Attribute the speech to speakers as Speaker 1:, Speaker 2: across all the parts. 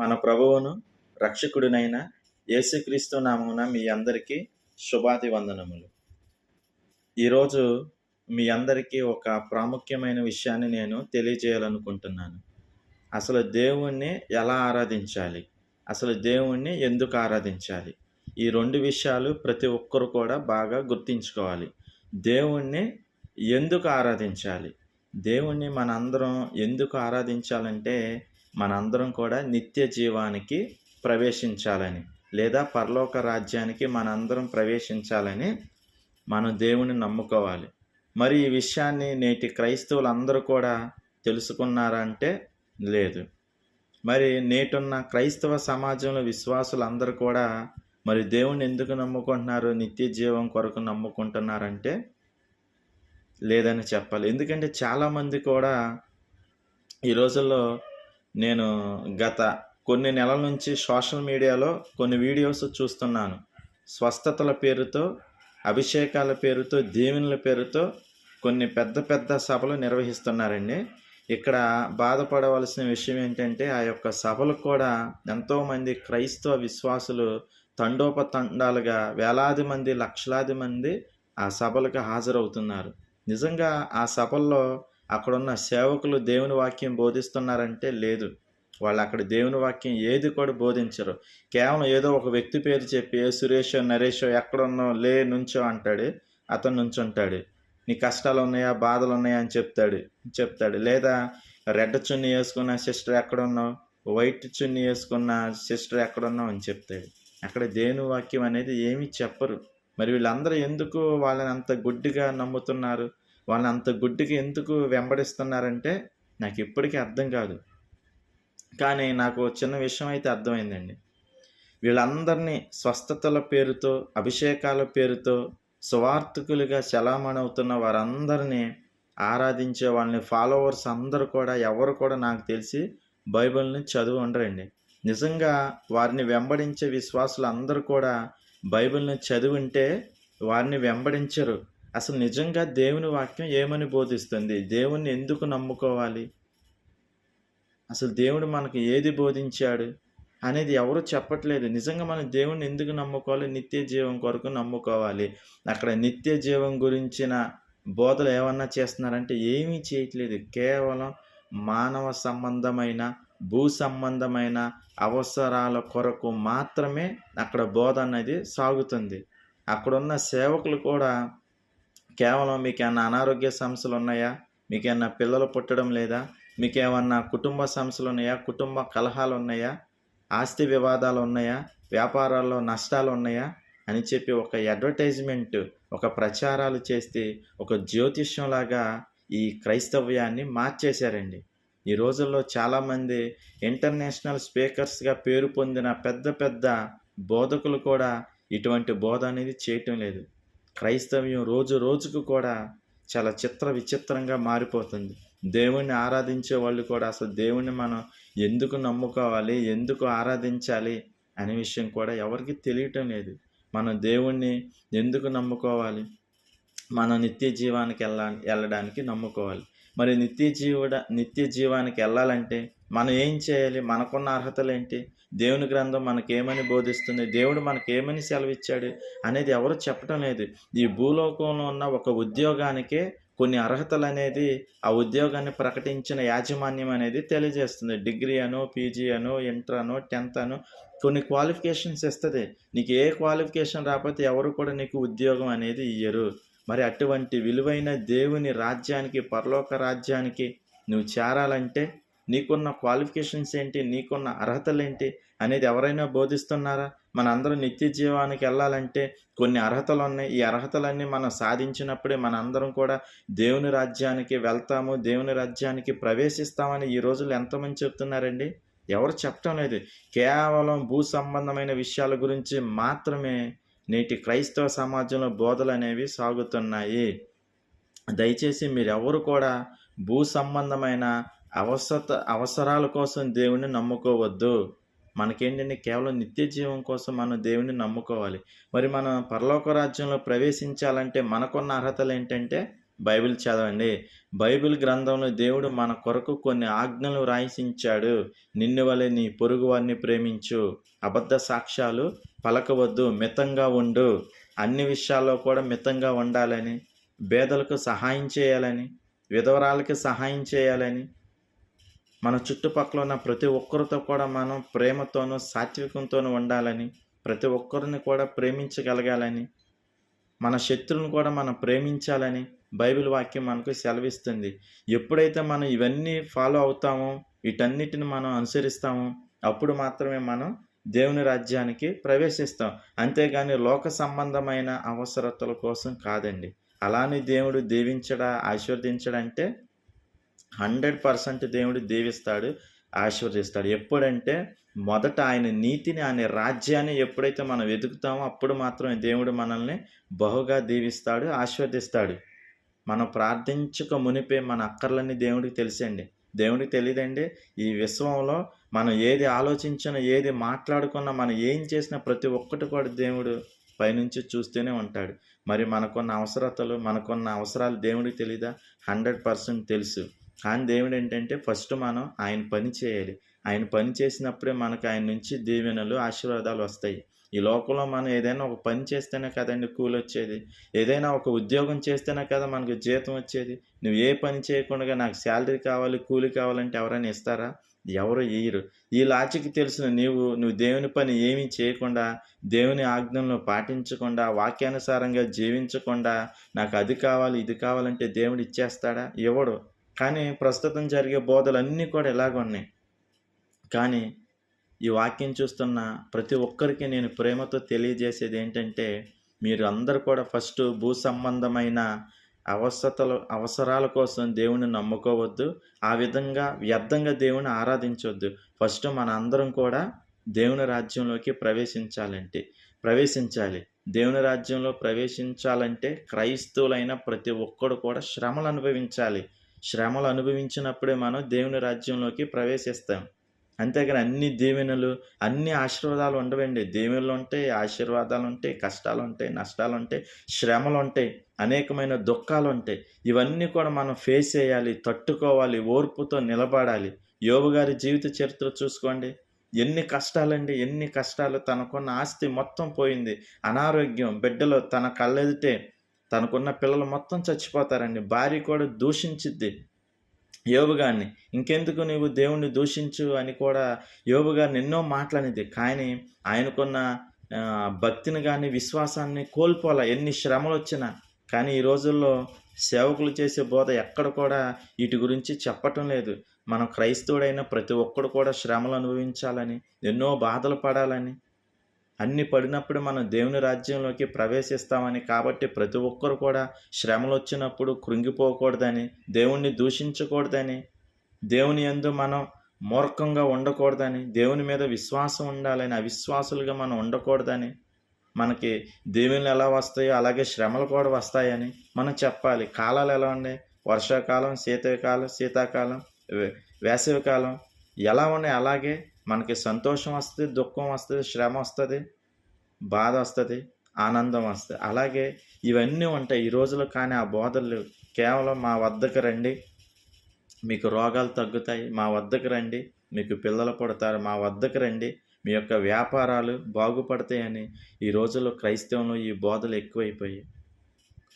Speaker 1: మన ప్రభువును రక్షకుడినైన యేసుక్రీస్తు నామమున మీ అందరికీ శుభాది వందనములు ఈరోజు మీ అందరికీ ఒక ప్రాముఖ్యమైన విషయాన్ని నేను తెలియజేయాలనుకుంటున్నాను. అసలు దేవుణ్ణి ఎలా ఆరాధించాలి? అసలు దేవుణ్ణి ఎందుకు ఆరాధించాలి? ఈ రెండు విషయాలు ప్రతి ఒక్కరు కూడా బాగా గుర్తించుకోవాలి. దేవుణ్ణి ఎందుకు ఆరాధించాలి? దేవుణ్ణి మనందరం ఎందుకు ఆరాధించాలంటే మనందరం కూడా నిత్య జీవానికి ప్రవేశించాలని లేదా పరలోక రాజ్యానికి మనందరం ప్రవేశించాలని మనం దేవుని నమ్ముకోవాలి. మరి ఈ విషయాన్ని నేటి క్రైస్తవులందరూ కూడా తెలుసుకున్నారంటే లేదు. మరి నేటున్న క్రైస్తవ సమాజంలో విశ్వాసులందరూ కూడా మరి దేవుని ఎందుకు నమ్ముకుంటున్నారు? నిత్య జీవం కొరకు నమ్ముకుంటున్నారంటే లేదని చెప్పాలి. ఎందుకంటే చాలామంది కూడా ఈ రోజుల్లో నేను గత కొన్ని నెలల నుంచి సోషల్ మీడియాలో కొన్ని వీడియోస్ చూస్తున్నాను. స్వస్థతల పేరుతో అభిషేకాల పేరుతో దీవెనల పేరుతో కొన్ని పెద్ద పెద్ద సభలు నిర్వహిస్తున్నారండి. ఇక్కడ బాధపడవలసిన విషయం ఏంటంటే ఆ యొక్క సభలు కూడా ఎంతోమంది క్రైస్తవ విశ్వాసులు తండోపతండాలుగా వేలాది మంది లక్షలాది మంది ఆ సభలకు హాజరవుతున్నారు. నిజంగా ఆ సభల్లో అక్కడున్న సేవకులు దేవుని వాక్యం బోధిస్తున్నారంటే లేదు. వాళ్ళు అక్కడ దేవుని వాక్యం ఏది కూడా బోధించరు. కేవలం ఏదో ఒక వ్యక్తి పేరు చెప్పి ఏ సురేషో నరేష్ ఎక్కడున్నో లే నుంచో అంటాడు. అతను నుంచుంటాడు. నీ కష్టాలు ఉన్నాయా? బాధలు ఉన్నాయా? అని చెప్తాడు. చెప్తాడు. లేదా రెడ్ చున్నీ వేసుకున్న సిస్టర్ ఎక్కడున్నావు వైట్ చున్నీ వేసుకున్న సిస్టర్ ఎక్కడున్నావు అని చెప్తాడు. అక్కడ దేవుని వాక్యం అనేది ఏమీ చెప్పరు. మరి వీళ్ళందరూ ఎందుకు వాళ్ళని అంత గుడ్డిగా నమ్ముతున్నారు? వాళ్ళని అంత గుడ్డికి ఎందుకు వెంబడిస్తున్నారంటే నాకు ఇప్పటికీ అర్థం కాదు. కానీ నాకు చిన్న విషయం అయితే అర్థమైందండి. వీళ్ళందరినీ స్వస్థతల పేరుతో అభిషేకాల పేరుతో సువార్థకులుగా చలామణవుతున్న వారందరినీ ఆరాధించే వాళ్ళని ఫాలోవర్స్ అందరూ కూడా ఎవరు కూడా నాకు తెలిసి బైబిల్ని చదువు ఉండరండి. నిజంగా వారిని వెంబడించే విశ్వాసులు అందరూ కూడా బైబిల్ని చదివింటే వారిని వెంబడించరు. అసలు నిజంగా దేవుని వాక్యం ఏమని బోధిస్తుంది? దేవుణ్ణి ఎందుకు నమ్ముకోవాలి? అసలు దేవుడు మనకు ఏది బోధించాడు అనేది ఎవరు చెప్పట్లేదు. నిజంగా మనం దేవుణ్ణి ఎందుకు నమ్ముకోవాలి? నిత్య జీవం కొరకు నమ్ముకోవాలి. అక్కడ నిత్య జీవం గురించిన బోధలు ఏమన్నా చేస్తున్నారంటే ఏమీ చేయట్లేదు. కేవలం మానవ సంబంధమైన భూ సంబంధమైన అవసరాల కొరకు మాత్రమే అక్కడ బోధ అనేది సాగుతుంది. అక్కడున్న సేవకులు కూడా కేవలం మీకు ఏమన్నా అనారోగ్య సమస్యలు ఉన్నాయా? మీకేమన్నా పిల్లలు పుట్టడం లేదా? మీకేమన్నా కుటుంబ సమస్యలు ఉన్నాయా? కుటుంబ కలహాలు ఉన్నాయా? ఆస్తి వివాదాలు ఉన్నాయా? వ్యాపారాల్లో నష్టాలు ఉన్నాయా? అని చెప్పి ఒక అడ్వర్టైజ్మెంట్ ఒక ప్రచారాలు చేస్తే ఒక జ్యోతిష్యంలాగా ఈ క్రైస్తవ్యాన్ని మార్చేశారండి. ఈ రోజుల్లో చాలామంది ఇంటర్నేషనల్ స్పీకర్స్గా పేరు పొందిన పెద్ద పెద్ద బోధకులు కూడా ఇటువంటి బోధ అనేది చేయటం లేదు. క్రైస్తవ్యం రోజు రోజుకు కూడా చాలా చిత్ర విచిత్రంగా మారిపోతుంది. దేవుణ్ణి ఆరాధించే వాళ్ళు కూడా అసలు దేవుణ్ణి మనం ఎందుకు నమ్ముకోవాలి? ఎందుకు ఆరాధించాలి? అనే విషయం కూడా ఎవరికి తెలియటం లేదు. మనం దేవుణ్ణి ఎందుకు నమ్ముకోవాలి? మనం నిత్య జీవానికి వెళ్ళా వెళ్ళడానికి నమ్ముకోవాలి. మరి నిత్య జీవుడ నిత్య జీవానికి వెళ్ళాలంటే మనం ఏం చేయాలి? మనకున్న అర్హతలు ఏంటి? దేవుని గ్రంథం మనకేమని బోధిస్తుంది? దేవుడు మనకేమని సెలవిచ్చాడు అనేది ఎవరు చెప్పడం లేదు. ఈ భూలోకంలో ఉన్న ఒక ఉద్యోగానికే కొన్ని అర్హతలు అనేది ఆ ఉద్యోగాన్ని ప్రకటించిన యాజమాన్యం అనేది తెలియజేస్తుంది. డిగ్రీ అనో పీజీ అనో ఇంటర్ అనో టెన్త్ అనో కొన్ని క్వాలిఫికేషన్స్ ఇస్తుంది. నీకు ఏ క్వాలిఫికేషన్ రాకపోతే ఎవరు కూడా నీకు ఉద్యోగం అనేది ఇయ్యరు. మరి అటువంటి విలువైన దేవుని రాజ్యానికి పరలోక రాజ్యానికి నువ్వు చేరాలంటే నీకున్న క్వాలిఫికేషన్స్ ఏంటి? నీకున్న అర్హతలు ఏంటి అనేది ఎవరైనా బోధిస్తున్నారా? మనందరం నిత్య జీవానికి వెళ్ళాలంటే కొన్ని అర్హతలు ఉన్నాయి. ఈ అర్హతలన్నీ మనం సాధించినప్పుడే మనందరం కూడా దేవుని రాజ్యానికి వెళ్తాము దేవుని రాజ్యానికి ప్రవేశిస్తామని ఈ రోజుల్లో ఎంతమంది చెప్తున్నారండి? ఎవరు చెప్పడం లేదు. కేవలం భూ సంబంధమైన విషయాల గురించి మాత్రమే నేటి క్రైస్తవ సమాజంలో బోధలు అనేవి సాగుతున్నాయి. దయచేసి మీరెవరు కూడా భూ సంబంధమైన అవసత అవసరాల కోసం దేవుణ్ణి నమ్ముకోవద్దు. మనకేంటంటే కేవలం నిత్య జీవం కోసం మనం దేవుని నమ్ముకోవాలి. మరి మనం పరలోక రాజ్యంలో ప్రవేశించాలంటే మనకున్న అర్హతలు ఏంటంటే బైబిల్ చదవండి. బైబిల్ గ్రంథంలో దేవుడు మన కొరకు కొన్ని ఆజ్ఞలు రాయించాడు. నిన్ను వలె నీ పొరుగు వారిని ప్రేమించు. అబద్ధ సాక్ష్యాలు పలకవద్దు మితంగా ఉండు. అన్ని విషయాల్లో కూడా మితంగా ఉండాలని పేదలకు సహాయం చేయాలని విధవరాలకి సహాయం చేయాలని మన చుట్టుపక్కల ఉన్న ప్రతి ఒక్కరితో కూడా మనం ప్రేమతోనూ సాత్వికంతోనూ ఉండాలని ప్రతి ఒక్కరిని కూడా ప్రేమించగలగాలని మన శత్రువును కూడా మనం ప్రేమించాలని బైబిల్ వాక్యం మనకు సెలవిస్తుంది. ఎప్పుడైతే మనం ఇవన్నీ ఫాలో అవుతామో వీటన్నిటిని మనం అనుసరిస్తామో అప్పుడు మాత్రమే మనం దేవుని రాజ్యానికి ప్రవేశిస్తాం. అంతేగాని లోక సంబంధమైన అవసరతల కోసం కాదండి. అలానే దేవుడు దీవించడా ఆశీర్వదించడంటే హండ్రెడ్ పర్సెంట్ దేవుడు దీవిస్తాడు ఆశీర్వదిస్తాడు. ఎప్పుడంటే మొదట ఆయన నీతిని ఆయన రాజ్యాన్ని ఎప్పుడైతే మనం వెతుకుతామో అప్పుడు మాత్రమే దేవుడు మనల్ని బహుగా దీవిస్తాడు ఆశీర్వదిస్తాడు. మనం ప్రార్థించక మునిపే మన అక్కర్లన్నీ దేవుడికి తెలిసండి దేవుడికి తెలియదండి ఈ విశ్వంలో మనం ఏది ఆలోచించినా ఏది మాట్లాడుకున్నా మనం ఏం చేసినా ప్రతి ఒక్కటి కూడా దేవుడు పైనుంచి చూస్తూనే ఉంటాడు. మరి మనకున్న అవసరతలు మనకున్న అవసరాలు దేవుడికి తెలీదా? హండ్రెడ్ పర్సెంట్ తెలుసు. కానీ దేవుడు ఏంటంటే ఫస్ట్ మనం ఆయన పని చేయాలి. ఆయన పని చేసినప్పుడే మనకు ఆయన నుంచి దీవెనలు ఆశీర్వాదాలు వస్తాయి. ఈ లోకంలో మనం ఏదైనా ఒక పని చేస్తేనే కదండి కూలి వచ్చేది ఏదైనా ఒక ఉద్యోగం చేస్తేనే కదా మనకు జీతం వచ్చేది. నువ్వు ఏ పని చేయకుండా నాకు శాలరీ కావాలి కూలి కావాలంటే ఎవరైనా ఇస్తారా? ఎవరు ఇయ్యరు. ఈ లాజిక్ తెలిసిన. నీవు నువ్వు దేవుని పని ఏమీ చేయకుండా దేవుని ఆజ్ఞలను పాటించకుండా వాక్యానుసారంగా జీవించకుండా నాకు అది కావాలి ఇది కావాలంటే దేవుడు ఇచ్చేస్తాడా? ఇవ్వడు కానీ ప్రస్తుతం జరిగే బోధలన్నీ కూడా ఇలాగ ఉన్నాయి. కానీ ఈ వాక్యం చూస్తున్న ప్రతి ఒక్కరికి నేను ప్రేమతో తెలియజేసేది ఏంటంటే మీరు అందరూ కూడా ఫస్ట్ భూ సంబంధమైన అవసతలు అవసరాల కోసం దేవుని నమ్ముకోవద్దు. ఆ విధంగా వ్యర్థంగా దేవుని ఆరాధించవద్దు ఫస్ట్ మన అందరం కూడా దేవుని రాజ్యంలోకి ప్రవేశించాలంటే ప్రవేశించాలి. దేవుని రాజ్యంలో ప్రవేశించాలంటే క్రైస్తవులైన ప్రతి ఒక్కడు కూడా శ్రమలు అనుభవించాలి. శ్రమలు అనుభవించినప్పుడే మనం దేవుని రాజ్యంలోకి ప్రవేశిస్తాం. అంతేగాని అన్ని దీవెనలు అన్ని ఆశీర్వాదాలు ఉండవండి. దీవెనలు ఉంటాయి ఆశీర్వాదాలు ఉంటాయి కష్టాలు ఉంటాయి నష్టాలు ఉంటాయి శ్రమలు ఉంటాయి అనేకమైన దుఃఖాలు ఉంటాయి. ఇవన్నీ కూడా మనం ఫేస్ చేయాలి తట్టుకోవాలి ఓర్పుతో నిలబడాలి. యోగు గారి జీవిత చరిత్ర చూసుకోండి. ఎన్ని కష్టాలండి ఎన్ని కష్టాలు తనకున్న ఆస్తి మొత్తం పోయింది. అనారోగ్యం బిడ్డలు తన కళ్ళెదితే తనకున్న పిల్లలు మొత్తం చచ్చిపోతారండి. భార్య కూడా దూషించిద్ది యోబు గారిని. ఇంకెందుకు నీవు దేవుణ్ణి దూషించు అని కూడా యోబు గారిని ఎన్నో మాట్లాడింది. కానీ ఆయనకున్న భక్తిని కానీ విశ్వాసాన్ని కోల్పోలే. ఎన్ని శ్రమలు వచ్చినా కానీ ఈ రోజుల్లో సేవకులు చేసే బోధ ఎక్కడ కూడా వీటి గురించి చెప్పటం లేదు. మనం క్రైస్తవుడైన ప్రతి ఒక్కడు కూడా శ్రమలు అనుభవించాలని ఎన్నో బాధలు పడాలని అన్ని పడినప్పుడు మనం దేవుని రాజ్యంలోకి ప్రవేశిస్తామని కాబట్టి ప్రతి ఒక్కరు కూడా శ్రమలు వచ్చినప్పుడు కృంగిపోకూడదని దేవుణ్ణి దూషించకూడదని దేవుని యందు మనం మూర్ఖంగా ఉండకూడదని దేవుని మీద విశ్వాసం ఉండాలని అవిశ్వాసులుగా మనం ఉండకూడదని మనకి దేవుళ్ళు ఎలా వస్తాయో అలాగే శ్రమలు కూడా వస్తాయని మనం చెప్పాలి. కాలాలు ఎలా ఉన్నాయి? వర్షాకాలం శీతాకాలం శీతాకాలం వేసవికాలం ఎలా ఉన్నాయి? అలాగే మనకి సంతోషం వస్తుంది దుఃఖం వస్తుంది శ్రమ వస్తుంది బాధ వస్తుంది ఆనందం వస్తుంది. అలాగే ఇవన్నీ ఉంటాయి. ఈ రోజులో కానీ ఆ బోధలు కేవలం మా వద్దకు రండి మీకు రోగాలు తగ్గుతాయి మా వద్దకు రండి మీకు పిల్లలు పుడతారు మా వద్దకు రండి మీ యొక్క వ్యాపారాలు బాగుపడతాయని ఈ రోజుల్లో క్రైస్తవంలో ఈ బోధలు ఎక్కువైపోయాయి.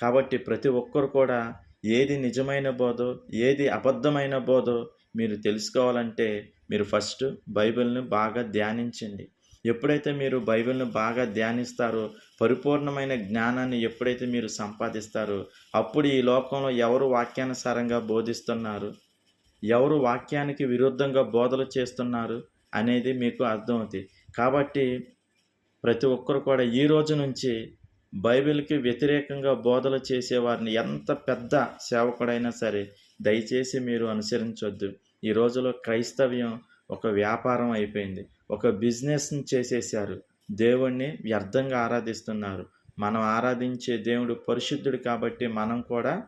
Speaker 1: కాబట్టి ప్రతి ఒక్కరు కూడా ఏది నిజమైన బోధో ఏది అబద్ధమైన బోధో మీరు తెలుసుకోవాలంటే మీరు ఫస్ట్ బైబిల్ని బాగా ధ్యానించండి. ఎప్పుడైతే మీరు బైబిల్ని బాగా ధ్యానిస్తారో పరిపూర్ణమైన జ్ఞానాన్ని ఎప్పుడైతే మీరు సంపాదిస్తారో అప్పుడు ఈ లోకంలో ఎవరు వాక్యానుసారంగా బోధిస్తున్నారు? ఎవరు వాక్యానికి విరుద్ధంగా బోధలు చేస్తున్నారు? అనేది మీకు అర్థమవుతుంది. కాబట్టి ప్రతి ఒక్కరు కూడా ఈ రోజు నుంచి బైబిల్కి వ్యతిరేకంగా బోధలు చేసేవారిని ఎంత పెద్ద సేవకుడైనా సరే దయచేసి మీరు అనుసరించొద్దు. ఈ రోజులో క్రైస్తవ్యం ఒక వ్యాపారం అయిపోయింది. ఒక బిజినెస్ని చేసేసారు దేవుణ్ణి వ్యర్థంగా ఆరాధిస్తున్నారు. మనం ఆరాధించే దేవుడు పరిశుద్ధుడు కాబట్టి మనం కూడా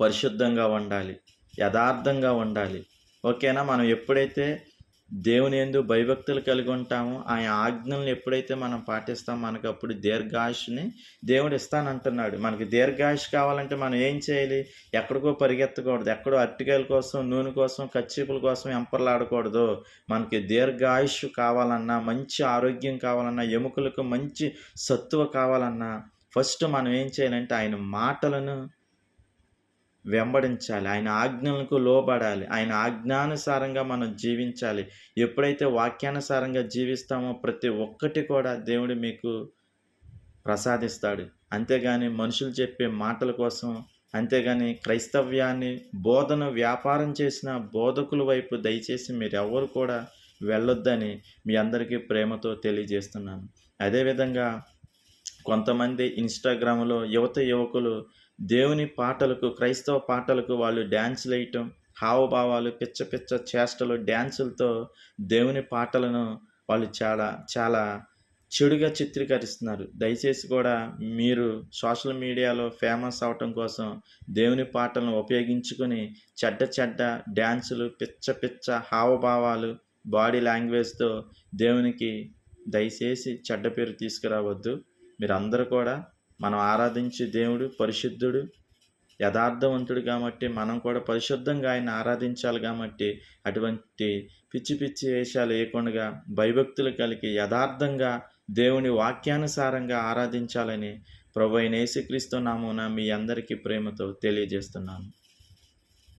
Speaker 1: పరిశుద్ధంగా ఉండాలి. యథార్థంగా ఉండాలి. ఓకేనా? మనం ఎప్పుడైతే దేవుని ఎందు భయభక్తులు కలిగి ఉంటాము. ఆయన ఆజ్ఞలను ఎప్పుడైతే మనం పాటిస్తాం మనకు అప్పుడు దీర్ఘాయుష్ని దేవుడు ఇస్తానంటున్నాడు. మనకి దీర్ఘాయుష్ కావాలంటే మనం ఏం చేయాలి? ఎక్కడికో పరిగెత్తకూడదు. ఎక్కడో అరటికాయల కోసం నూనె కోసం కచ్చిపుల కోసం ఎంపర్లాడకూడదు. మనకి దీర్ఘాయుష్ కావాలన్నా మంచి ఆరోగ్యం కావాలన్నా ఎముకలకు మంచి సత్తువ కావాలన్నా ఫస్ట్ మనం ఏం చేయాలంటే ఆయన మాటలను వెంబడించాలి. ఆయన ఆజ్ఞలకు లోబడాలి. ఆయన ఆజ్ఞానుసారంగా మనం జీవించాలి. ఎప్పుడైతే వాక్యానుసారంగా జీవిస్తామో ప్రతి ఒక్కటి కూడా దేవుడు మీకు ప్రసాదిస్తాడు. అంతేగాని మనుషులు చెప్పే మాటల కోసం అంతేగాని క్రైస్తవ్యాన్ని బోధన వ్యాపారం చేసిన బోధకుల వైపు దయచేసి మీరు ఎవరు కూడా వెళ్ళొద్దని మీ అందరికీ ప్రేమతో తెలియజేస్తున్నాను. అదేవిధంగా కొంతమంది ఇన్స్టాగ్రామ్లో యువత యువకులు దేవుని పాటలకు క్రైస్తవ పాటలకు వాళ్ళు డ్యాన్సులు వేయటం హావభావాలు పిచ్చ పిచ్చ చేష్టలు డ్యాన్సులతో దేవుని పాటలను వాళ్ళు చాలా చాలా చెడుగా చిత్రీకరిస్తున్నారు. దయచేసి కూడా మీరు సోషల్ మీడియాలో ఫేమస్ అవటం కోసం దేవుని పాటలను ఉపయోగించుకొని చెడ్డ చెడ్డ డ్యాన్సులు పిచ్చ పిచ్చ హావభావాలు బాడీ లాంగ్వేజ్తో దేవునికి దయచేసి చెడ్డ పేరు తీసుకురావద్దు. మీరందరూ కూడా మనం ఆరాధించే దేవుడు పరిశుద్ధుడు యథార్థవంతుడు కాబట్టి మనం కూడా పరిశుద్ధంగా ఆయన ఆరాధించాలి కాబట్టి అటువంటి పిచ్చి పిచ్చి వేషాలు వేయకుండా భయభక్తులు కలిగి యథార్థంగా దేవుని వాక్యానుసారంగా ఆరాధించాలని ప్రభు అయిన యేసుక్రీస్తు నామున మీ అందరికీ ప్రేమతో తెలియజేస్తున్నాను.